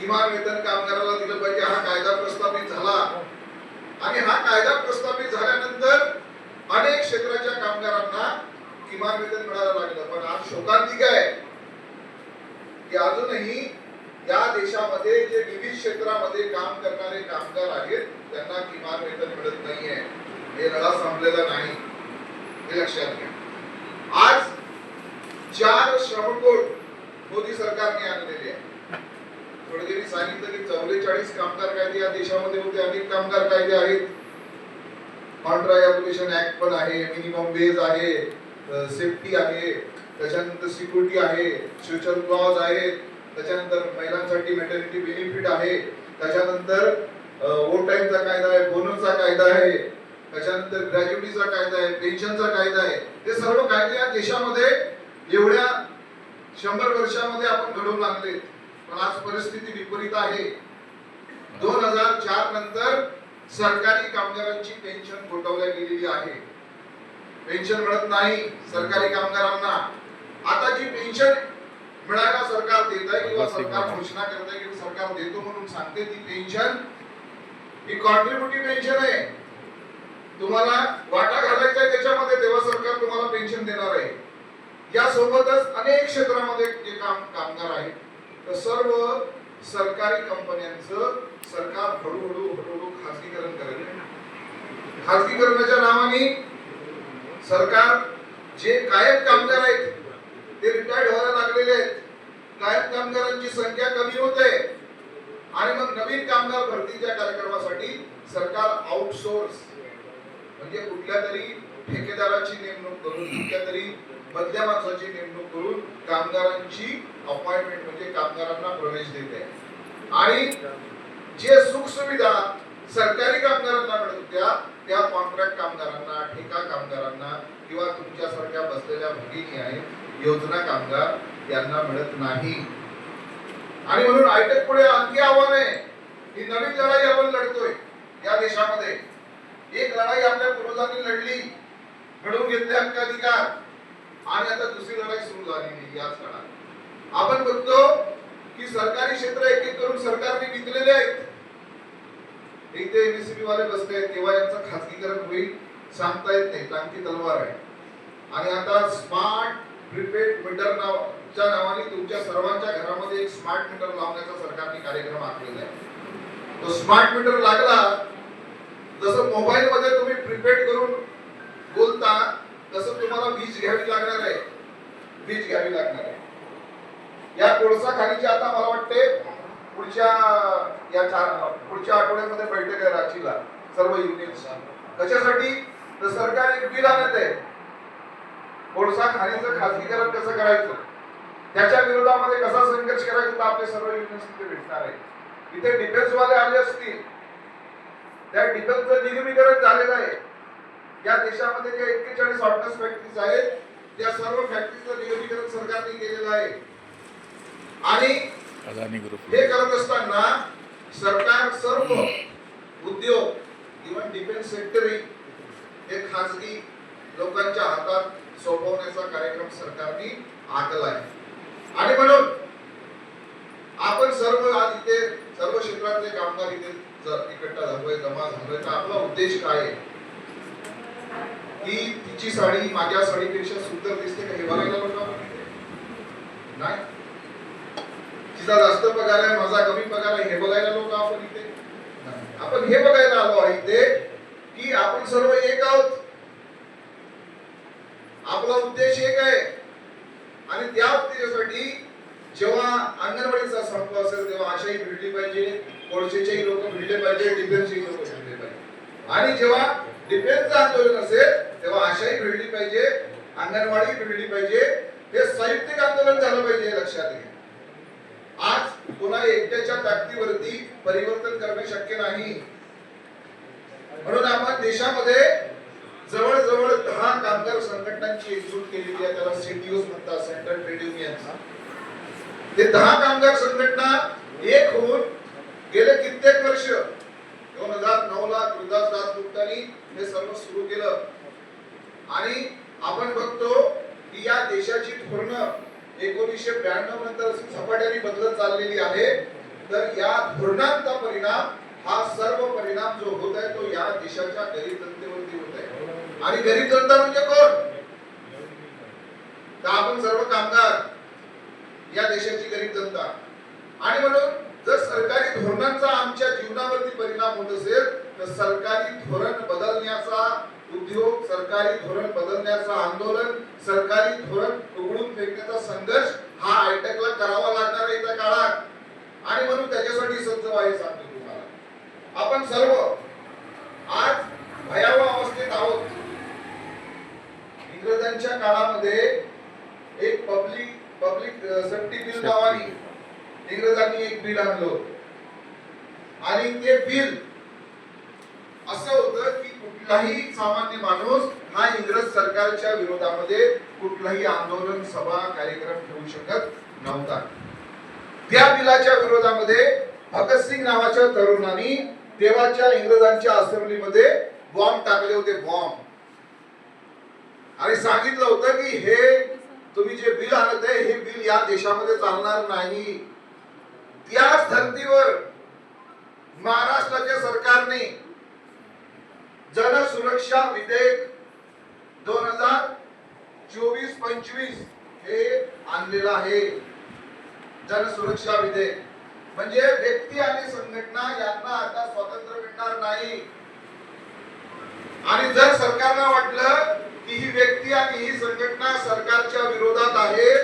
किमान वेतन कामगाराला दिलं पाहिजे. हा कायदा प्रस्थापित झाला. आणि हा कायदा प्रस्थापित झाल्यानंतर अनेक क्षेत्राच्या कामगारांना किमान वेतन मिळायला लागलं. पण आज शोकांतिक आहे की अजूनही या देशामध्ये जे विविध क्षेत्रामध्ये काम करणारे कामगार आहेत त्यांना किमान वेतन मिळत नाहीये. हे लढा संपलेला नाही. हे लक्षात घ्या. आज चार श्रमकोट मोदी सरकारने आणलेले आहे थोडक्याने सांगितलं की चौवेचाळीस कामगार कायदे या देशामध्ये होते अनेक कामगार कायदे आहेत. कॉन्ट्रा ॲब्युलेशन ऍक्ट पण आहे मिनिमम वेज आहे सेफ्टी आहे त्याच्यानंतर सिक्युरिटी आहे सोशल क्लॉज आहे त्याच्यानंतर महिलांसाठी मेटर्निटी बेनिफिट आहे त्याच्यानंतर ओव्हर टाईमचा कायदा आहे बोनसचा कायदा आहे त्याच्यानंतर ग्रॅज्युटीचा कायदा आहे पेन्शनचा कायदा आहे. ते सर्व कायदे या देशामध्ये एवढ्या शंभर वर्षामध्ये आपण घडवून आणलेत. पण आज परिस्थिती विपरीत आहे. दोन हजार चार नंतर सरकारी कामगारांची पेन्शन गोठवल्या गेलेली आहे. पेन्शन मिळत नाही सरकारी कामगारांना. आता जी पेन्शन मिळायला सरकार देत आहे किंवा सरकार घोषणा करत आहे की सरकार देतो म्हणून सांगते ती पेन्शन ही कॉन्ट्रीब्युटिव्ह पेन्शन आहे. तुम्हाला वाटा घालायचा आहे त्याच्यामध्ये तेव्हा सरकार तुम्हाला पेन्शन देणार आहे. यासोबतच अनेक क्षेत्रामध्ये जे काम कामगार आहेत तर सर्व सरकारी कंपन्यांचं सरकार हळूहळू हळूहळू खासगीकरण करेल खासगीकरणाच्या नावाने सरकार जे कायम कामगार आहेत ते रिटायर्ड व्हायला लागलेले आहेत. कायम कामगारांची संख्या कमी होते आणि मग नवीन कामगार भरतीच्या कार्यक्रमासाठी सरकार आउटसोर्स म्हणजे कुठल्या तरी ठेकेदाराची नेमणूक करून कुठल्या तरी मधल्या माणसाची नेमणूक करून कामगारांची अपॉइंटमेंट म्हणजे कामगारांना प्रवेश देते आणि जे सुख सुविधा सरकारी कामगारांना मिळत होत्या त्या कॉन्ट्रॅक्ट कामगारांना ठेका कामगारांना किंवा तुमच्यासारख्या बसलेल्या भगिनी आहेत योजना कामगार यांना मिळत नाही. आणि म्हणून आयटक पुढे आणखी आव्हान आहे ही नवीन लढाई आपण लढतोय या देशामध्ये. एक लढाई आपल्या पूर्वजांनी लढली मिळवून घेतले हक्क अधिकार आणि आता दुसरी लढाई सुरू झालेली याच काळात. आपण बघतो की सरकारी क्षेत्र एक एक करून सरकारने विकलेले आहेत. इथे एमएससीबी वाले बसले आहेत तेव्हा यांचं खासगीकरण होईल सांगता येत नाही टांगती तलवार आहे. आणि आता स्मार्ट प्रीपेड मीटर नावाच्या नावाने तुमच्या सर्वांच्या घरामध्ये एक स्मार्ट मीटर लावण्याचा सरकारने कार्यक्रम आखलेला आहे. तो स्मार्ट मीटर लागला जसं मोबाईल मध्ये तुम्ही प्रीपेड करून बोलता तसं तुम्हाला वीज घ्यावी लागणार आहे. वीज घ्यावी लागणार आहे. या कोळसा खालीची आता मला वाटते पुढच्या या चार पुढच्या आठवड्यामध्ये बैठक आहे रांचीला सर्व युनियन्स कशासाठी? तर सरकार एक बिल आणत आहे. कोळसा खाणीचं खाजगीकरण कसं करायचं? त्याच्या विरोधामध्ये कसा संघर्ष करायचा आपले सर्व युनियन्स तिथे भेटणार आहे. इथे डिफेन्स वाले आले असतील. त्या डिफेन्सचं निर्मीकरण झालेलं आहे. या देशामध्ये जे एक्केचाळीस ऑर्डनन्स फॅक्टरीज आहेत त्या सर्व फॅक्टरीचं निर्मीकरण सरकारने केलेलं आहे. आणि हे करत असताना सरकार सर्व उद्योग इव्हन डिफेन्स सेक्टरही हे खासगी लोकांच्या हातात सोपवण्याचा कार्यक्रम सरकारने आखला आहे. आणि म्हणून आपण सर्व आज इथे सर्व क्षेत्रातले कामगार इथे इकट्ठा झालोय जमा झालोय तर आपला उद्देश काय आहे? की तिची साडी माझ्या साडीपेक्षा सुंदर दिसते का हे बघायला? नाही. तिचा जास्त पगार आहे माझा कमी पगार आहे हे बघायला लोक आपण इथे. आपण हे बघायला आलो आहे इथे की आपण सर्व एक आहोत. आपला उद्देश एक आहे. आणि त्या उद्देशासाठी जेव्हा अंगणवाडीचा संप असेल तेव्हा आशाही भिडली पाहिजे. कोळशेचेही लोक भिडले पाहिजे डिफेन्सचे लोक भिडले पाहिजे. आणि जेव्हा डिफेन्सचं आंदोलन असेल तेव्हा आशाही भिडली पाहिजे अंगणवाडी भिडली पाहिजे. हे साहित्यिक आंदोलन झालं पाहिजे हे लक्षात घ्या. कोणा एकट्याच्या ताकदीवरती परिवर्तन करणे शक्य नाही. म्हणून आपण देशामध्ये जवळजवळ दहा कामगार संघटनांची एकजूट केलेली आहे. त्याला सीटीओ म्हणतात सेंट्रल ट्रेड युनियन्स ते दहा कामगार संघटना एक होऊन गेले कित्येक वर्ष. दोन हजार नऊ ला गुरुदास दासगुप्तांनी हे सर्व सुरू केलं. आणि आपण बघतो की या देशाची धोरणं एकोणीसशे ब्याण्णव नंतर झपाट्याने बदलत चाललेली आहे. तर या धोरणांचा परिणाम हा सर्व परिणाम जो होत आहे तो या देशाच्या गरीब जनतेवरती होत आहे. आणि गरीब जनता म्हणजे कोण? तर आपण सर्व कामगार या देशाची गरीब जनता आणि म्हणून जर सरकारी धोरणांचा आमच्या जीवनावरती परिणाम होत असेल तर सरकारी धोरण बदलण्याचा सरकारी धोरण बदलण्याचं आंदोलन सरकारी धोरण उघडून फेकण्याचा संघर्ष हा आयटेकला करावा लागणार आहे येत्या काळात. आणि म्हणून त्याच्यासाठी सज्ज व्हावे सांगतो तुम्हाला. आपण सर्व आज भयावह अवस्थेत आहोत. इंग्रजांच्या काळामध्ये एक पब्लिक पब्लिक सेफ्टी बिल नावाने इंग्रजांनी एक बिल आणलं. आणि ते बिल असं होतं की कुठलाही सामान्य माणूस हा इंग्रज सरकारच्या विरोधामध्ये कुठलाही आंदोलन सभा कार्यक्रम ठेवू शकत नव्हता. त्या बिलाच्या विरोधामध्ये भगतसिंग नावाच्या तरुणांनी तेव्हाच्या इंग्रजांच्या असेंब्लीमध्ये बॉम्ब टाकले होते बॉम्ब. आणि सांगितलं होतं की हे तुम्ही जे बिल आणत आहे हे बिल या देशामध्ये चालणार नाही. त्याच धर्तीवर महाराष्ट्राच्या सरकारने जनसुरक्षा विधेयक दोन हजार चोवीस पंचवीस हे आणलेलं आहे. जनसुरक्षा विधेयक. म्हणजे व्यक्ती आणि संघटना यांना आता स्वातंत्र्य मिळणार नाही. आणि जर सरकारला वाटलं की ही व्यक्ती आणि ही संघटना सरकारच्या विरोधात आहे